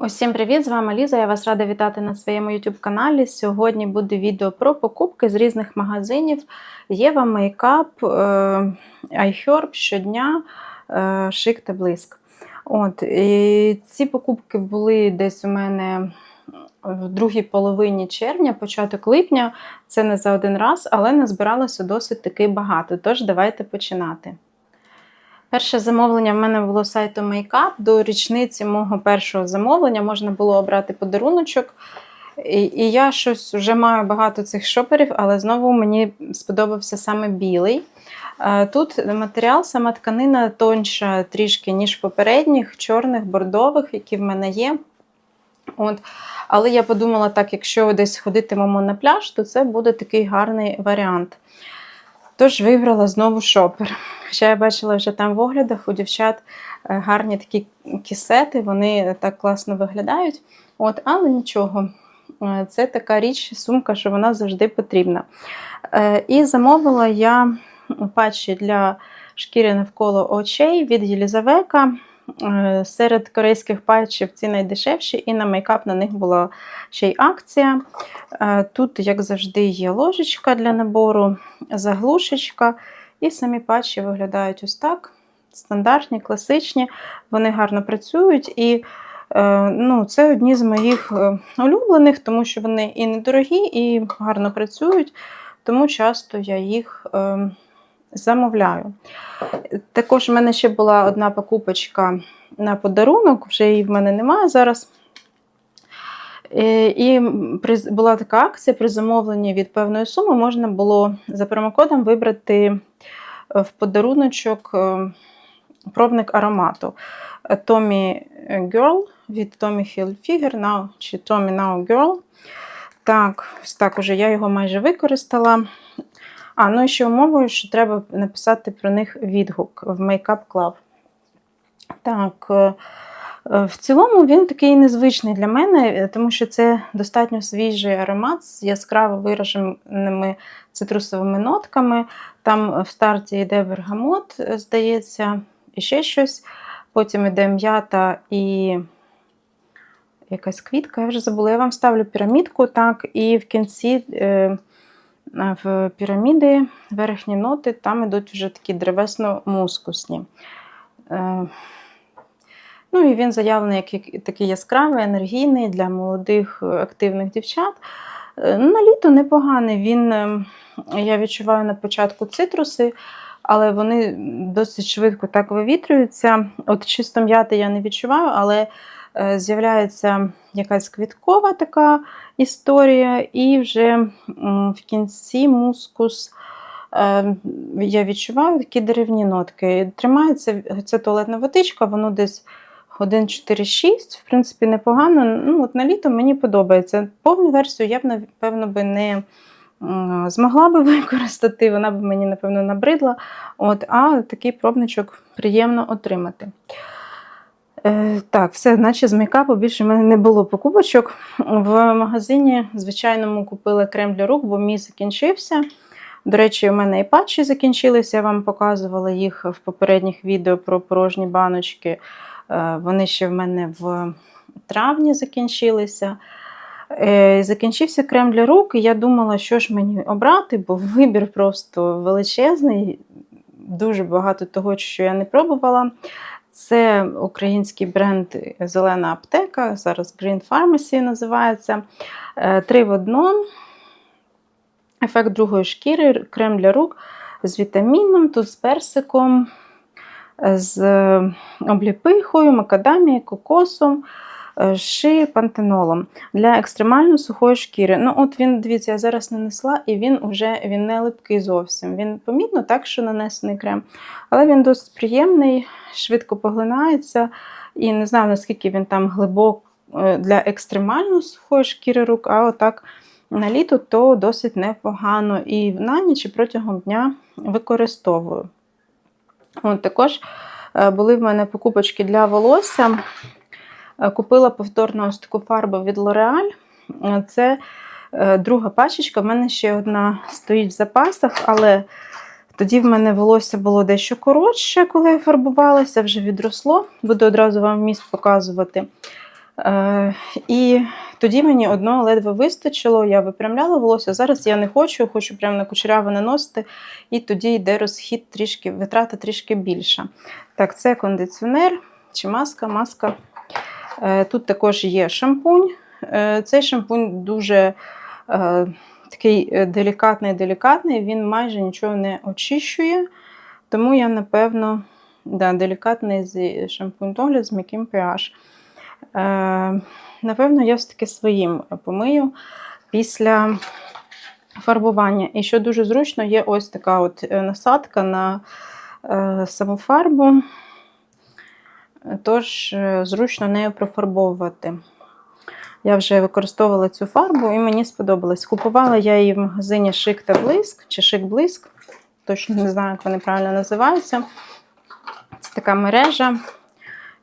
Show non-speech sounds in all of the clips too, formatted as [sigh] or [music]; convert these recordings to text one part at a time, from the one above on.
Усім привіт! З вами Ліза. Я вас рада вітати на своєму YouTube каналі. Сьогодні буде відео про покупки з різних магазинів. Єва Мейкап, е, iHerb щодня, е, шик та блиск. От, і ці покупки були десь у мене в другій половині червня, початок липня. Це не за один раз, але назбиралося досить таки багато. Тож давайте починати. Перше замовлення в мене було з сайту Makeup. До річниці мого першого замовлення можна було обрати подаруночок. І, і я щось вже маю багато цих шоперів, але знову мені сподобався саме білий. Е, Тут матеріал, сама тканина тоньша трішки, ніж попередніх, чорних, бордових, які в мене є. От. Але я подумала, так, якщо десь ходитимемо на пляж, то це буде такий гарний варіант. Тож вибрала знову шопер. Ще я бачила вже там в оглядах у дівчат е, гарні такі кісети, вони так класно виглядають. От, Але нічого, Е, це така річ, сумка, що вона завжди потрібна. Е, І замовила я патчі для шкіри навколо очей від Єлізавека. Е, Серед корейських патчів ці найдешевші, і на мейкап на них була ще й акція. Е, Тут, як завжди, є ложечка для набору, заглушечка. І самі патчі виглядають ось так. Стандартні, класичні, вони гарно працюють. І е, ну, це одні з моїх улюблених, тому що вони і недорогі, і гарно працюють, тому часто я їх е, замовляю. Також в мене ще була одна покупочка на подарунок, вже її в мене немає зараз. Е, І була така акція при замовленні від певної суми можна було за промокодом вибрати е, в подаруночок е, пробник аромату Tommy Girl від Tommy Hilfiger Now, чи Tommy Now Girl. Так, так уже я його майже використала. А, ну і ще умовою, що треба написати про них відгук в Makeup Club. Так, е, е, в цілому він такий незвичний для мене, е, тому що це достатньо свіжий аромат з яскраво вираженими цитрусовими нотками. Там в старті йде бергамот, здається, і ще щось. Потім йде м'ята і якась квітка, я вже забула. Я вам ставлю пірамідку, так, і в кінці е, в піраміди верхні ноти, там йдуть вже такі древесно-мускусні. Е, Ну і він заявлений як такий яскравий, енергійний для молодих активних дівчат. Е, На літо непоганий. Він, е, я відчуваю на початку цитруси, але вони досить швидко так вивітрюються. От чисто м'яти я не відчуваю, але з'являється якась квіткова така історія, і вже в кінці мускус. е, Я відчуваю такі деревні нотки. Тримається це туалетна водичка, воно десь годин 4-6, в принципі, непогано. Ну, от на літо мені подобається. Повну версію я б, напевно, би не змогла би [laughs] використати, вона б мені, напевно, набридла. От, а такий пробничок приємно отримати. Е, так, все, наче з мейкапу більше в мене не було покупочок. В магазині, звичайному, купила крем для рук, бо мій закінчився. До речі, у мене і патчі закінчилися, я вам показувала їх в попередніх відео про порожні баночки. Е, Вони ще в мене в травні закінчилися. Е, Закінчився крем для рук, і я думала, що ж мені обрати, бо вибір просто величезний, дуже багато того, що я не пробувала. Це український бренд Зелена аптека, зараз Green Pharmacy називається. Е, Три в одному. Ефект другої шкіри, крем для рук з вітаміном, тут з персиком, з е, обліпихою, макадамією, кокосом, е, ши пантенолом для екстремально сухої шкіри. Ну, от він, дивіться, я зараз нанесла, і він вже він не липкий зовсім. Він помітно так, що нанесений крем, але він досить приємний, швидко поглинається. І не знаю, наскільки він там глибок е, для екстремально сухої шкіри рук, а отак на літо то досить непогано. І на ніч і протягом дня використовую. От, також е, були в мене покупочки для волосся. Е, Купила повторно ось таку фарбу від L'Oreal. Е, Це е, друга пачечка. В мене ще одна стоїть в запасах, але тоді в мене волосся було дещо коротше, коли я фарбувалася, вже відросло. Буду одразу вам міст показувати. І тоді мені одного ледве вистачило, я випрямляла волосся. Зараз я не хочу, хочу прямо на кучеряво наносити, і тоді йде розхід трішки, витрата трішки більша. Так, це кондиціонер чи маска, маска. Е, Тут також є шампунь. Е, Цей шампунь дуже е, такий е, делікатний, делікатний, він майже нічого не очищує. Тому я, напевно, да, делікатний шампунь догляд з м'яким pH. Напевно, я все-таки своїм помию після фарбування. І що дуже зручно, є ось така от насадка на саму фарбу. Тож е, зручно нею профарбовувати. Я вже використовувала цю фарбу і мені сподобалось. Купувала я її в магазині Шик та Блиск чи Шик Блиск. Точно не знаю, як вони правильно називаються. Це така мережа,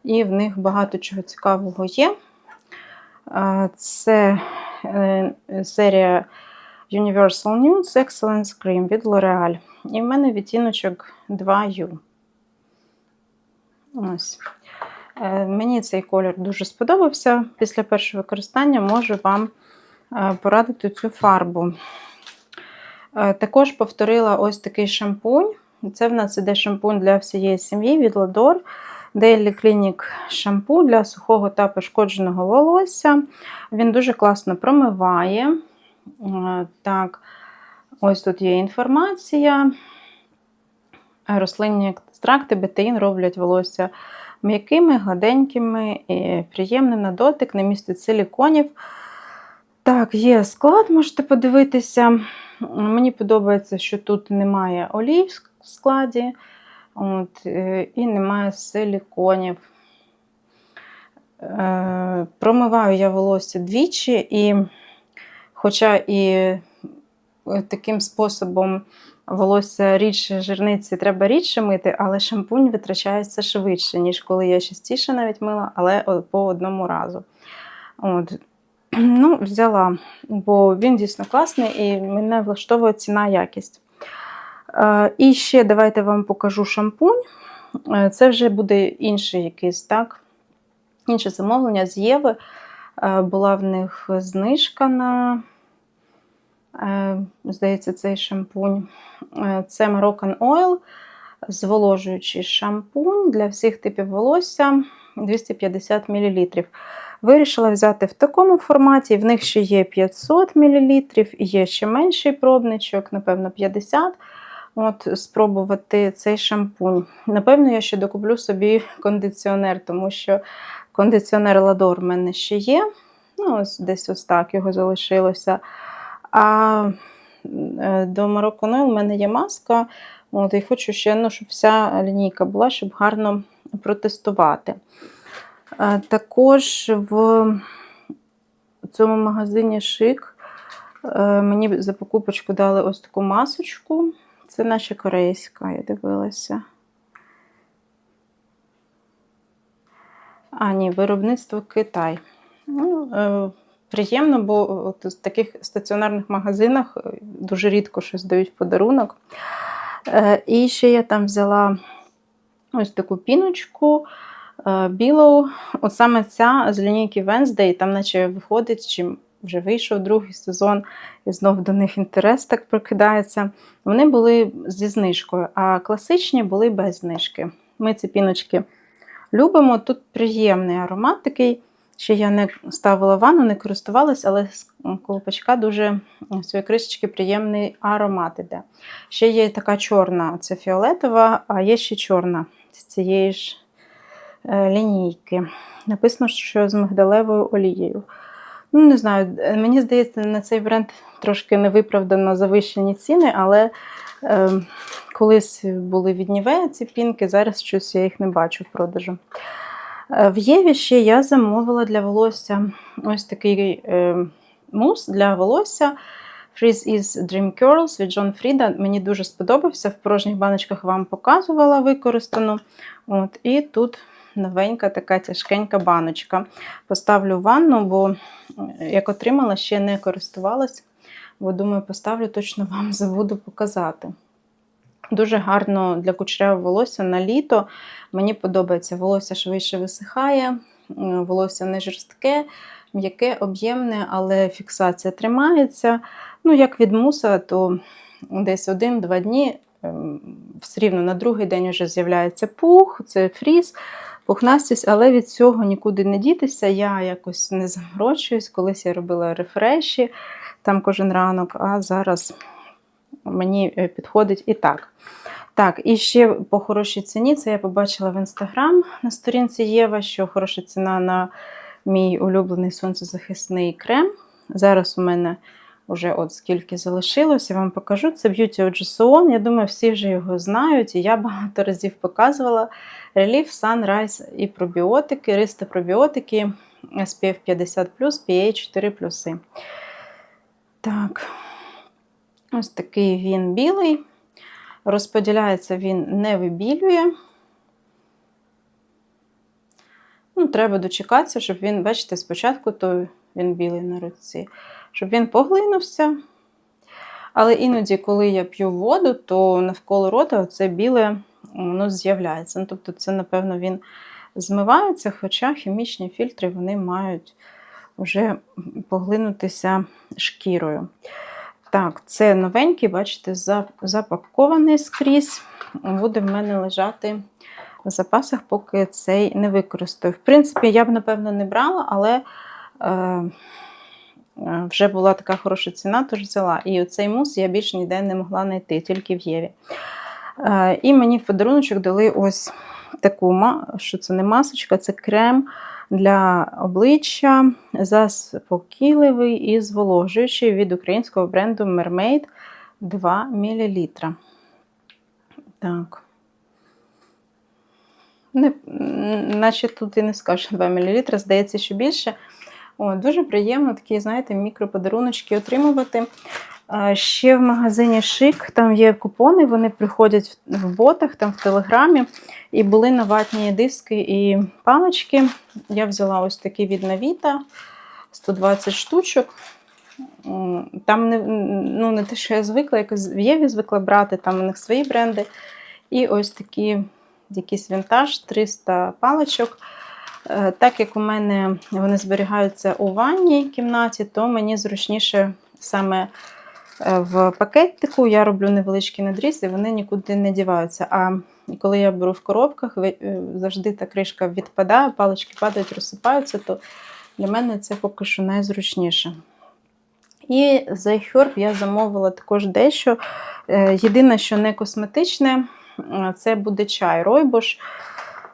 і в них багато чого цікавого є. Це е, серія Universal Nudes Excellence Cream від L'Oreal. І в мене відтіночок 2U. Ось. Е, Мені цей колір дуже сподобався. Після першого використання можу вам е, порадити цю фарбу. Е, Також повторила ось такий шампунь. Це в нас іде шампунь для всієї сім'ї від Lador. Daily Clinic шампунь для сухого та пошкодженого волосся. Він дуже класно промиває. Так, ось тут є інформація. Рослинні екстракти бетеїн роблять волосся м'якими, гладенькими, і приємним на дотик, не містить силіконів. Так, є склад, можете подивитися. Мені подобається, що тут немає олій в складі, от, е, і немає силіконів. Е, Промиваю я волосся двічі, і хоча і е, таким способом волосся рідше жирниці треба рідше мити, але шампунь витрачається швидше, ніж коли я частіше навіть мила, але по одному разу. От. [clears throat] Ну, взяла, бо він дійсно класний і мене влаштовує ціна якість. Е, І ще давайте вам покажу шампунь. Е, Це вже буде інший якийсь, так? Інше замовлення з Єви. Е, Була в них знижка на, здається, цей шампунь. Е, Це Moroccan Oil, зволожуючий шампунь для всіх типів волосся 250 мл. Вирішила взяти в такому форматі. В них ще є 500 мл, є ще менший пробничок, напевно, 50 От, спробувати цей шампунь. Напевно, я ще докуплю собі кондиціонер, тому що кондиціонер Ладор в мене ще є. Ну, ось десь ось так його залишилося. А до Moroccan Oil в мене є маска. От, і хочу ще, ну, щоб вся лінійка була, щоб гарно протестувати. Е, Також в цьому магазині Шик е, мені за покупочку дали ось таку масочку. Це наша корейська, я дивилася. А, ні, виробництво Китай. Ну, е, приємно, бо от в таких стаціонарних магазинах е, дуже рідко щось дають в подарунок. Е, і ще я там взяла ось таку піночку е, білу. От саме ця з лінійки Wednesday, там наче виходить, чим вже вийшов другий сезон, і знов до них інтерес так прокидається. Вони були зі знижкою, а класичні були без знижки. Ми ці піночки любимо. Тут приємний аромат такий. Ще я не ставила ванну, не користувалась, але з колпачка дуже своєї кришечки приємний аромат іде. Ще є така чорна, це фіолетова, а є ще чорна з цієї ж е, лінійки. Написано, що з мигдалевою олією. Ну, не знаю, е, мені здається, на цей бренд трошки невиправдано завищені ціни, але е, колись були від Нівея ці пінки, зараз щось я їх не бачу в продажу. Е, В Єві ще я замовила для волосся ось такий е, мус для волосся. Freeze is Dream Curls від John Frieda. Мені дуже сподобався. В порожніх баночках вам показувала використану. От, і тут новенька така тяжкенька баночка. Поставлю в ванну, бо е, як отримала, ще не користувалась. Бо думаю, поставлю, точно вам [laughs] забуду показати. Дуже гарно для кучерявого волосся на літо. Мені подобається, волосся швидше висихає, волосся не жорстке, м'яке, об'ємне, але фіксація тримається. Ну, як від муса, то десь один-два дні ем, все рівно на другий день вже з'являється пух, це фріз, пухнастість, але від цього нікуди не дітися. Я якось не заморочуюсь. Колись я робила рефреші там кожен ранок, а зараз мені е, підходить і так. Так, і ще по хорошій ціні, це я побачила в інстаграм на сторінці Єва, що хороша ціна на мій улюблений сонцезахисний крем. Зараз у мене вже от скільки залишилось, я вам покажу. Це Beauty Ojuson. Я думаю, всі вже його знають, і я багато разів показувала. Relief, Sunrise і пробіотики, риста пробіотики SPF 50 PA 4 Так, ось такий він білий. Розподіляється він не вибілює. Ну, Треба дочекатися, щоб він, бачите, спочатку то він білий на руці, щоб він поглинувся. Але іноді, коли я п'ю воду, то навколо рота це біле воно з'являється. Ну, Тобто, це, напевно, він змивається, хоча хімічні фільтри вони мають вже поглинутися шкірою. Так, це новенький, бачите, запакований скрізь. Буде в мене лежати в запасах, поки цей не використаю. В принципі, я б, напевно, не брала, але е, вже була така хороша ціна, тож взяла. І оцей мус я більше ніде не могла знайти, тільки в Єві. Е, і мені в подаруночок дали ось таку, що це не масочка, це крем для обличчя заспокійливий і зволожуючий від українського бренду Mermaid 2 мл. Так. Не, Наче тут і не скажу 2 мл, здається, що більше. О, Дуже приємно такі, знаєте, мікроподаруночки отримувати. Ще в магазині Шик, там є купони, вони приходять в ботах, там в телеграмі. І були на ватні диски і палички. Я взяла ось такі від Навіта 120 штучок. Там не ну, не те, що я звикла, якось в Єві звикла брати, там у них свої бренди. І ось такі якийсь вінтаж, 300 паличок. Е, так як у мене вони зберігаються у ванній кімнаті, то мені зручніше саме в пакетику я роблю невеличкі надрізи, вони нікуди не діваються. А коли я беру в коробках, е, завжди та кришка відпадає, палички падають, розсипаються, то для мене це поки що найзручніше. І за iHerb я замовила також дещо. Е, єдине, що не косметичне, це буде чай Ройбош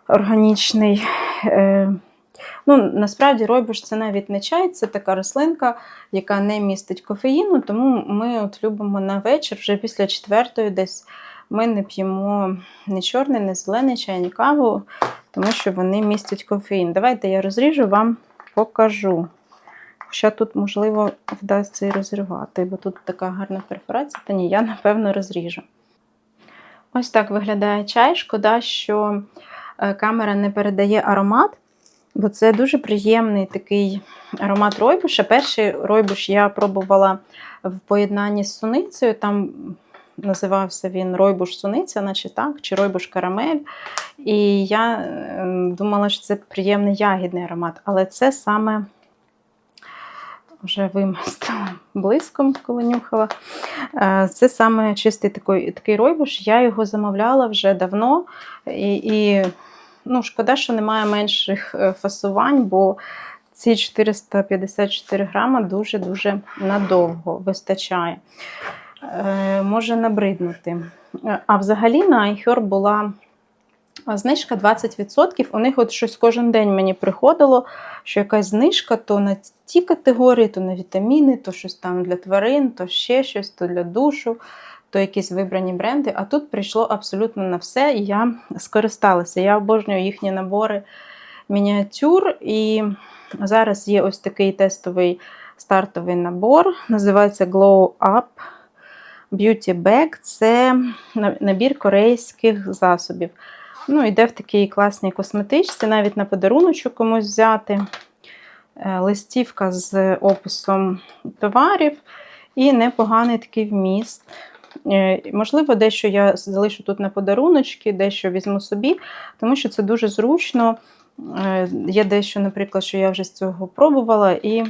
органічний. Ну, Насправді ройбуш це навіть не чай, це така рослинка, яка не містить кофеїну, тому ми от любимо на вечір, вже після четвертої десь ми не п'ємо ні чорний, ні зелений чай, ні каву, тому що вони містять кофеїн. Давайте я розріжу, вам покажу. Хоча тут, можливо, вдасться і розривати, бо тут така гарна перфорація, та ні, я, напевно, розріжу. Ось так виглядає чай. Шкода, що е, камера не передає аромат. Бо це дуже приємний такий аромат ройбуша. Перший ройбуш я пробувала в поєднанні з суницею. Там називався він Ройбуш Суниця, наче так, чи Ройбуш Карамель. І я ем, думала, що це приємний ягідний аромат, але це саме вже вимастила [laughs] блиском, коли нюхала. Е, це саме чистий такий такий ройбуш. Я його замовляла вже давно. і, і Ну, шкода, що немає менших е, фасувань, бо ці 454 грама дуже-дуже надовго вистачає. Е, Може набриднути. Е, а взагалі на iHerb була знижка 20%. У них от щось кожен день мені приходило, що якась знижка то на ті категорії, то на вітаміни, то щось там для тварин, то ще щось, то для душу то якісь вибрані бренди. А тут прийшло абсолютно на все, і я скористалася. Я обожнюю їхні набори мініатюр. І зараз є ось такий тестовий стартовий набор. Називається Glow Up Beauty Bag. Це набір корейських засобів. Ну, Йде в такій класній косметичці, навіть на подаруночок комусь взяти. Е, листівка з описом товарів і непоганий такий вміст. Е, можливо, дещо я залишу тут на подаруночки, дещо візьму собі, тому що це дуже зручно. Е, Є дещо, наприклад, що я вже з цього пробувала, і е,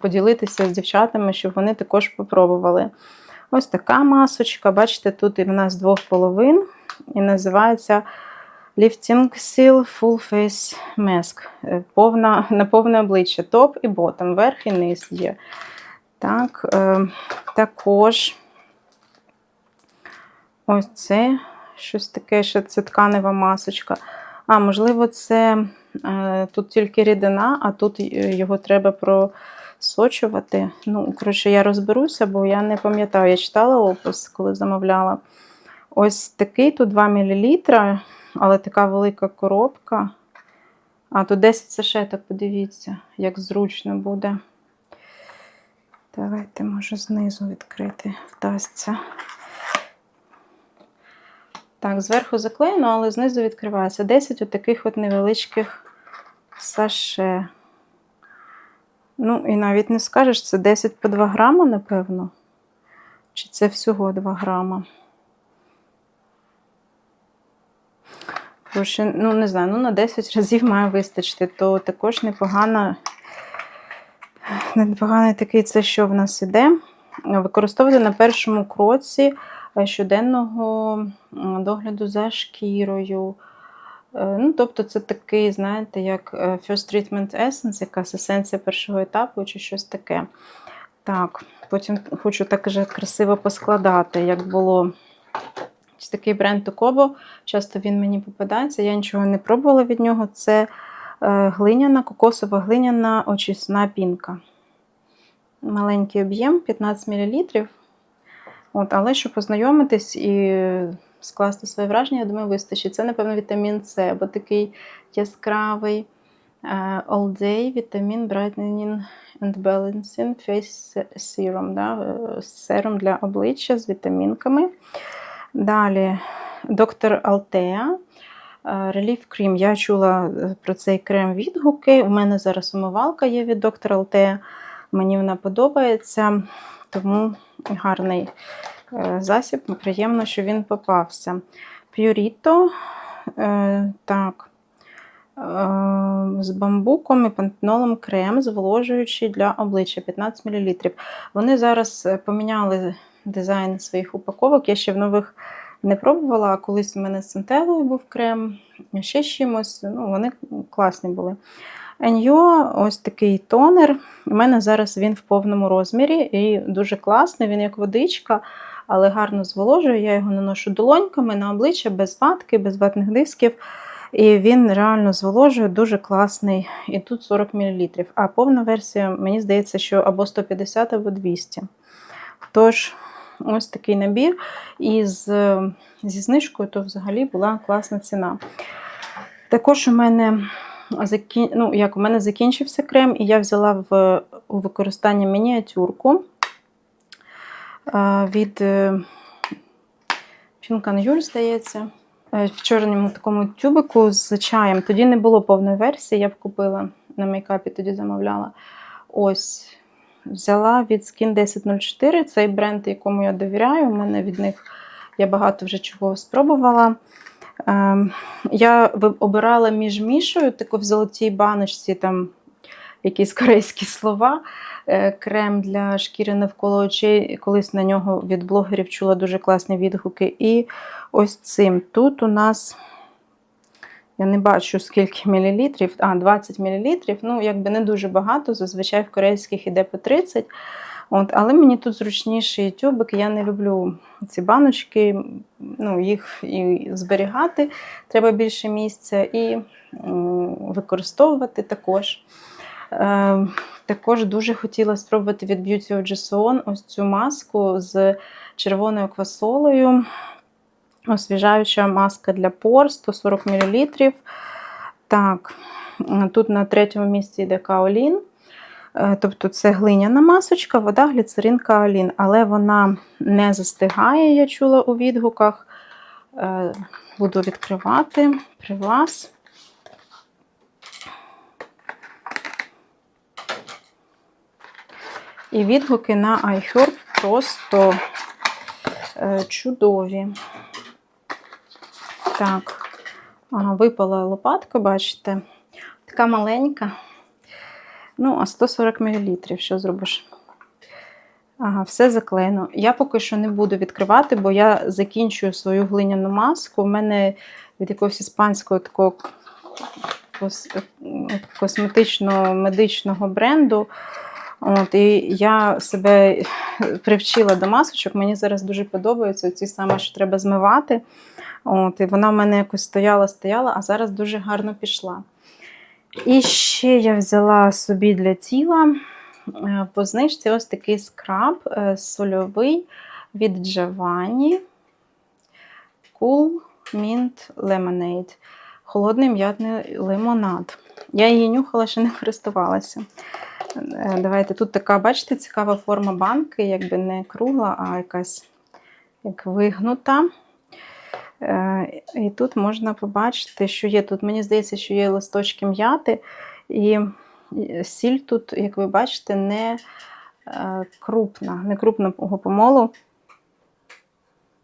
поділитися з дівчатами, щоб вони також попробували. Ось така масочка. Бачите, тут і в нас двох половин, і називається Lifting Seal Full Face Mask. Повна, на повне обличчя. Топ і ботом, верх і низ є. Так, е, також ось це щось таке, що це тканева масочка. А, можливо, це е, тут тільки рідина, а тут е, його треба просочувати. Ну, коротше, я розберуся, бо я не пам'ятаю, я читала опис, коли замовляла. Ось такий тут 2 мл, але така велика коробка. А, тут 10 сашеток, подивіться, як зручно буде. Давайте, може, знизу відкрити вдасться. Так, зверху заклеєно, але знизу відкривається 10 отаких от невеличких саше. Ну, і навіть не скажеш, це 10 по 2 грама, напевно. Чи це всього 2 грама? Коротше, ну, не знаю, ну на 10 разів має вистачити, то також непогано, непоганий такий це, що в нас іде. Використовувати на першому кроці щоденного догляду за шкірою. Е, Ну, тобто, це такий, знаєте, як е, First Treatment Essence, якась есенція першого етапу чи щось таке. Так, потім хочу так вже красиво поскладати, як було Ось такий бренд Токобо. Часто він мені попадається. Я нічого не пробувала від нього. Це е, глиняна, кокосова глиняна очисна пінка. Маленький об'єм 15 мл. От, але щоб познайомитись і скласти своє враження, я думаю, вистачить. Це, напевно, вітамін С, бо такий яскравий е, All Day вітамін Brightening and Balancing Face Serum. Да? е, Серум для обличчя з вітамінками. Далі доктор Алтеа. Relief Cream. Я чула е, про цей крем відгуки. У мене зараз умивалка є від доктора Алтеа. Мені вона подобається, тому гарний е, засіб. Приємно, що він попався. Пюріто. е, Так. е, З бамбуком і пантенолом крем, зволожуючий для обличчя 15 мл. Вони зараз поміняли дизайн своїх упаковок. Я ще в нових не пробувала, а колись у мене з центелою був крем, ще з чимось. Ну, вони класні були. Еньо, ось такий тонер. У мене зараз він в повному розмірі і дуже класний, він як водичка, але гарно зволожує. Я його наношу долоньками на обличчя без ватки, без ватних дисків. І він реально зволожує, дуже класний. І тут 40 мл. А повна версія, мені здається, що або 150, або 200. Тож, ось такий набір. І з, зі знижкою то взагалі була класна ціна. Також у мене закін... ну, як у мене закінчився крем, і я взяла в у використання мініатюрку від е, Pink Юль, здається. Е, В чорному такому тюбику з чаєм. Тоді не було повної версії, я б купила на мейкапі, тоді замовляла. Ось взяла від Skin 1004, цей бренд, якому я довіряю. У мене від них я багато вже чого спробувала. Ем, Я обирала між мішою, таку в золотій баночці, там якісь корейські слова. Е, Крем для шкіри навколо очей. Колись на нього від блогерів чула дуже класні відгуки. І ось цим. Тут у нас. Я не бачу, скільки мілілітрів, а 20 мілілітрів. Ну, якби не дуже багато, зазвичай в корейських іде по 30. От, але мені тут зручніший тюбик, я не люблю ці баночки, ну, їх і зберігати треба більше місця, і використовувати також. Е, також дуже хотіла спробувати від Beauty of Jason ось цю маску з червоною квасолею. Освіжаюча маска для пор 140 мл. Так, тут на третьому місці йде каолін. Е, Тобто це глиняна масочка, вода, гліцерин, каолін, але вона не застигає, я чула у відгуках. Е, Буду відкривати при вас. І відгуки на iHerb просто е, чудові. Так, випала лопатка, бачите, така маленька. Ну, а 140 мл, що зробиш? Ага, все заклеєно. Я поки що не буду відкривати, бо я закінчую свою глиняну маску. У мене від якогось іспанського такого кос- косметично-медичного бренду. От, і я себе привчила до масочок. Мені зараз дуже подобаються ці саме, що треба змивати. От, і вона в мене якось стояла, стояла, а зараз дуже гарно пішла. І ще я взяла собі для тіла е, по знижці ось такий скраб е, сольовий від Giovanni Cool Mint Lemonade. Холодний м'ятний лимонад. Я її нюхала, ще не користувалася. Е, Давайте тут така, бачите, цікава форма банки, якби не кругла, а якась як вигнута. Е, І тут можна побачити, що є тут, мені здається, що є листочки м'яти, і сіль тут, як ви бачите, не е, крупна, не крупного помолу.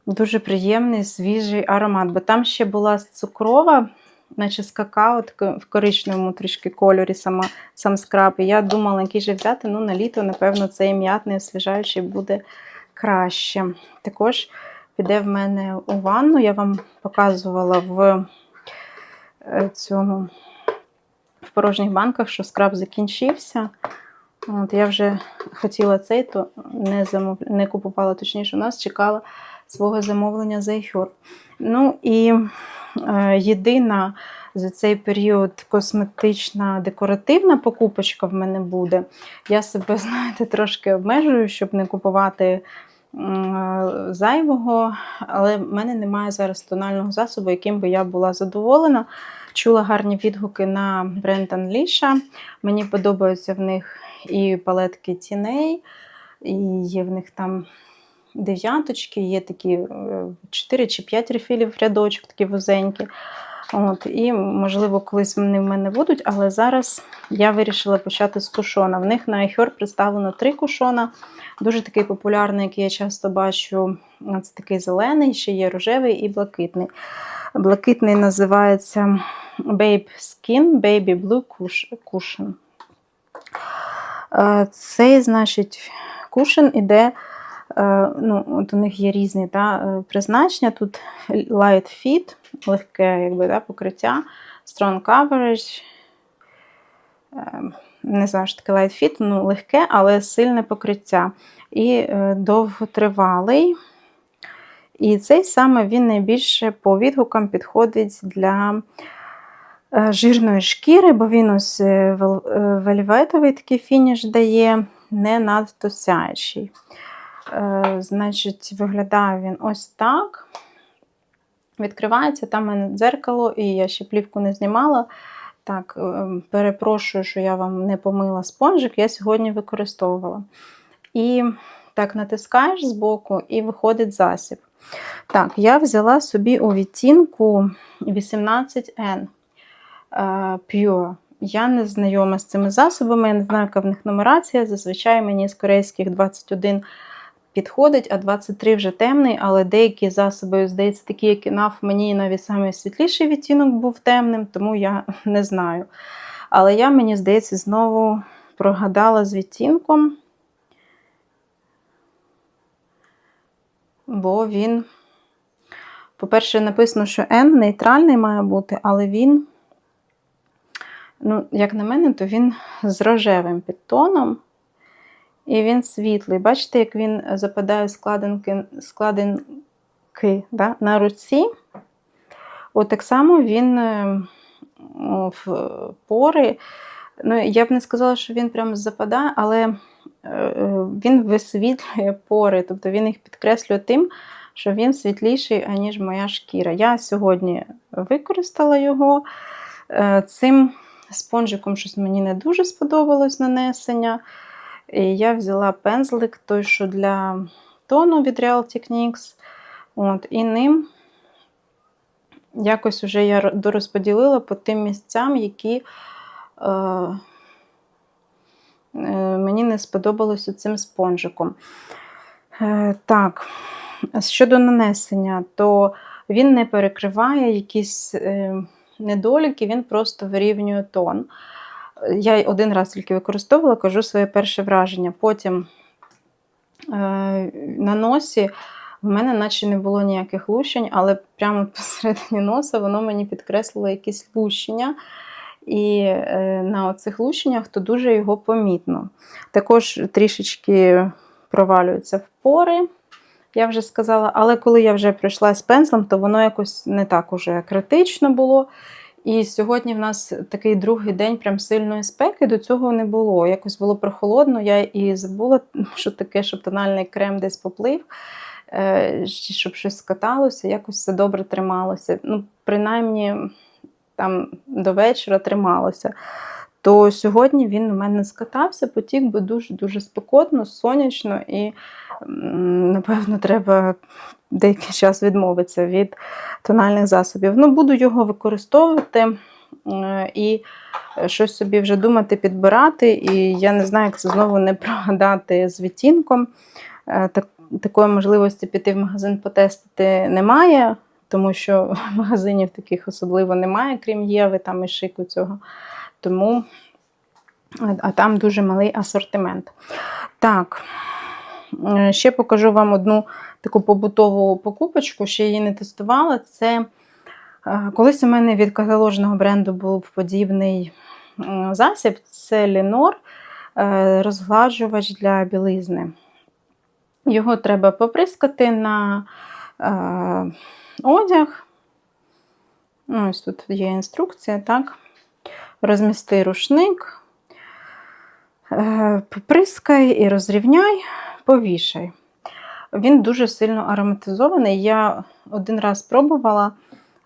Дуже приємний, свіжий аромат, бо там ще була цукрова, наче з какао, в коричневому трішки кольорі сама, сам скраб. І я думала, який же взяти. Ну, на літо, напевно, цей м'ятний освіжаючий буде краще. Також піде в мене у ванну. Я вам показувала в е, цьому в порожніх банках, що скраб закінчився. От, я вже хотіла цей, то не, замов... не купувала, точніше, у нас чекала свого замовлення за iHerb. Ну і е, єдина за цей період косметична декоративна покупочка в мене буде. Я себе, [laughs] знаєте, трошки обмежую, щоб не купувати зайвого, але в мене немає зараз тонального засобу, яким би я була задоволена. Чула гарні відгуки на бренд Анліша. Мені подобаються в них і палетки тіней, і є в них там дев'яточки, є такі 4 чи 5 рефілів рядочок, такі вузенькі. От, і, можливо, колись вони в мене будуть, але зараз я вирішила почати з кушона. В них на iHerb представлено три кушона. Дуже такий популярний, який я часто бачу. Це такий зелений, ще є рожевий і блакитний. Блакитний називається Babe Skin Baby Blue Cushion. Е, Цей, значить, кушен іде. Е, Ну, от у них є різні та, е, призначення. Тут light fit, легке якби, да, покриття, strong coverage. Е, Не знаю, що таке light fit, ну, легке, але сильне покриття. І довготривалий. І цей саме він найбільше по відгукам підходить для жирної шкіри, бо він ось вел- вельветовий такий фініш дає, не надто сяючий. Е, Значить, виглядає він ось так. Відкривається, там в мене дзеркало, і я ще плівку не знімала. Так, е, перепрошую, що я вам не помила спонжик, я сьогодні використовувала. І так натискаєш збоку, і виходить засіб. Так, я взяла собі у відтінку 18N е, Pure. Я не знайома з цими засобами, я не знаю, яка в них нумерація. Зазвичай мені з корейських 21 підходить, а 23 вже темний, але деякі засоби, здається, такі, як NAF, мені навіть самий світліший відтінок був темним, тому я [laughs] не знаю. Але я, мені здається, знову прогадала з відтінком, бо він, по-перше, написано, що N нейтральний має бути, але він, ну, як на мене, то він з рожевим підтоном. І він світлий. Бачите, як він западає складинки, складинки да, на руці. От так само він е, в пори. Ну, я б не сказала, що він прям западає, але е, е, він висвітлює пори, тобто він їх підкреслює тим, що він світліший, аніж моя шкіра. Я сьогодні використала його. Е, Цим спонжиком щось мені не дуже сподобалось нанесення. І я взяла пензлик, той, що для тону від Real Techniques. От, і ним якось вже я дорозподілила по тим місцям, які е, е, мені не сподобалося цим спонжиком. Е, так, щодо нанесення, то він не перекриває якісь. Е, недоліки, він просто вирівнює тон. Я один раз тільки використовувала, кажу своє перше враження. Потім е, на носі в мене наче не було ніяких лущень, але прямо [laughs] посередині носа воно мені підкреслило якісь лущення. І е, на оцих лущеннях то дуже його помітно. Також трішечки провалюються в пори, я вже сказала, але коли я вже прийшла з пензлем, то воно якось не так уже критично було. І сьогодні в нас такий другий день прям сильної спеки, до цього не було. Якось було прохолодно, я і забула, [laughs] що таке, щоб тональний крем десь поплив, е, щоб щось скаталося, якось все добре трималося. Ну, принаймні там до вечора трималося. То сьогодні він у мене скатався, потік, бо дуже-дуже спекотно, сонячно, і, напевно, треба деякий час відмовитися від тональних засобів. Ну, буду його використовувати і щось собі вже думати, підбирати. І я не знаю, як це знову не прогадати з відтінком. Е, Так, такої можливості піти в магазин потестити немає, тому що [laughs] магазинів таких особливо немає, крім Єви там і шику цього. Тому, а- там дуже малий асортимент. Так, е, ще покажу вам одну таку побутову покупочку, ще її не тестувала. Це е, колись у мене від каталожного бренду був подібний засіб. Це Лінор розгладжувач для білизни. Його треба поприскати на е, одяг. Ось тут є інструкція, так? Розмісти рушник, е, поприскай і розрівняй, повішай. Він дуже сильно ароматизований. Я один раз пробувала,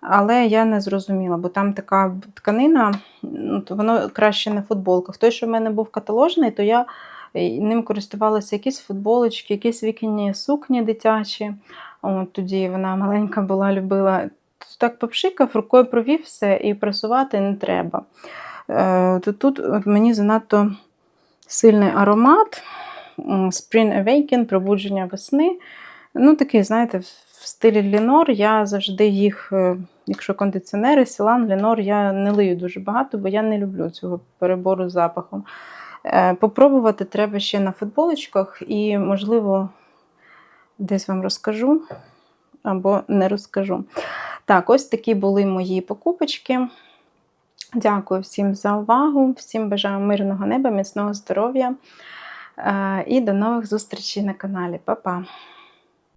але я не зрозуміла, бо там така тканина, ну, воно краще на футболках. Той, що в мене був каталожний, то я е, ним користувалася якісь футболочки, якісь вікінні сукні дитячі. От, тоді вона маленька була, любила. Так попшикав, рукою провів все і прасувати не треба. Е, то тут от мені занадто сильний аромат. Spring Awaken, пробудження весни. Ну, такий, знаєте, в стилі Лінор я завжди їх, е, якщо кондиціонери, Сілан, Лінор, я не лию дуже багато, бо я не люблю цього перебору з запахом. Е, Попробувати треба ще на футболочках і, можливо, десь вам розкажу або не розкажу. Так, ось такі були мої покупочки. Дякую всім за увагу, всім бажаю мирного неба, міцного здоров'я е, і до нових зустрічей на каналі. Па-па!